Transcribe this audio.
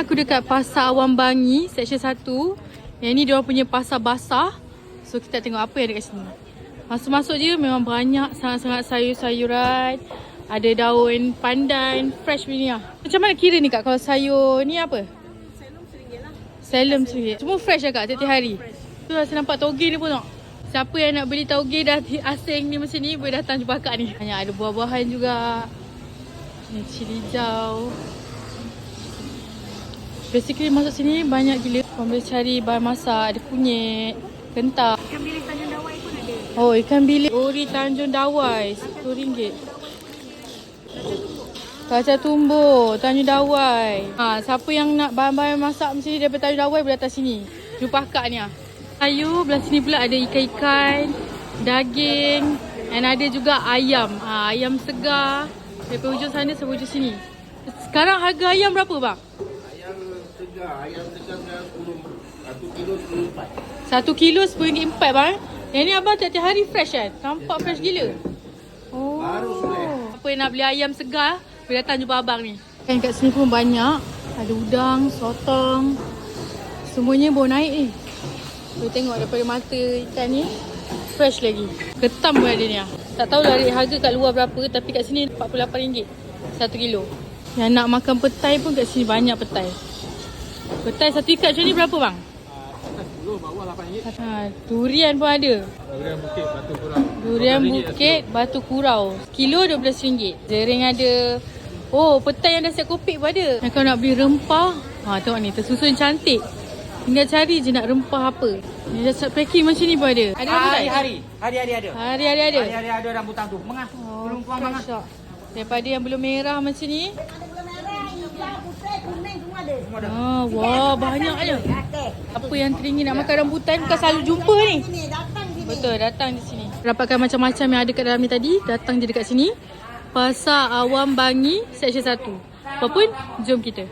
aku dekat Pasar Awam Bangi, Section 1. Yang ni dia punya pasar basah. So kita tengok apa yang ada kat sini. Masuk-masuk je memang banyak sangat-sangat sayur-sayuran. Ada daun pandan, fresh punya. Macam mana kira ni kak kalau sayur ni apa? Salem RM1. Semua fresh lah kak tiap-tiap hari. Tu rasa nampak toge ni pun tak? Siapa yang nak beli toge dah asing ni macam ni boleh datang jumpa akak ni. Banyak ada buah-buahan juga. Ni cili hijau. Basically masuk sini banyak gila. Kau boleh cari bahan masak. Ada kunyit, kentang. Ikan bilis Tanjung Dawai pun ada. Oh ikan bilis. Ori Tanjung Dawai. RM10. Kaca tumbuk Tanjung Dawai. Ha, siapa yang nak bahan-bahan masak macam ni daripada Tanjung Dawai boleh datang sini. Jumpa akak ni ah. Sayur belah sini pula ada ikan-ikan, daging dan ada juga ayam. Ha, ayam segar. Daripada hujung sana sampai hujung sini. Sekarang harga ayam berapa bang? Ayam segar, ayam segar sekarang 10 Satu kilo 14 Satu kilo RM10.4 bang. Yang ni abang tiap-tiap hari fresh kan? Nampak fresh gila. Oh. Baru sudah. Apa yang nak beli ayam segar, boleh datang jumpa abang ni. Kan kat sini pun banyak. Ada udang, sotong. Semuanya baru naik ni. Boleh tengok daripada mata ikan ni. Fresh lagi. Ketam pun ada ni lah. Tak tahulah rate harga kat luar berapa. Tapi kat sini RM48. Satu kilo. Yang nak makan petai pun kat sini banyak petai. Petai satu ikat macam ni berapa bang? Ha, durian pun ada. Durian bukit batu kurang. Durian bukit batu kurau. Kilo RM12. Jering ada. Oh, petai yang dah siap kopik pun ada. Dan kalau nak beli rempah, ha tengok ni tersusun cantik. Tinggal cari je nak rempah apa. Ni dah siap packing macam ni pun ada. Ada rambutan? Hari-hari. Hari-hari ada. Hari-hari ada. Hari-hari ada rambutan tu. Mengah. Oh, Belum puang mengah. Daripada yang belum merah macam ni. Ada gula merah, hijau, putih, kuning ada. Semua ada. Ah, wah, banyak je. Okey. Apa yang teringin nak makan rambutan bukan selalu jumpa ni. Betul, datang di sini. Dapatkan macam-macam yang ada kat dalam ni tadi, datang je dekat sini. Pasar Awam Bangi, Section 1. Apa pun, jom kita.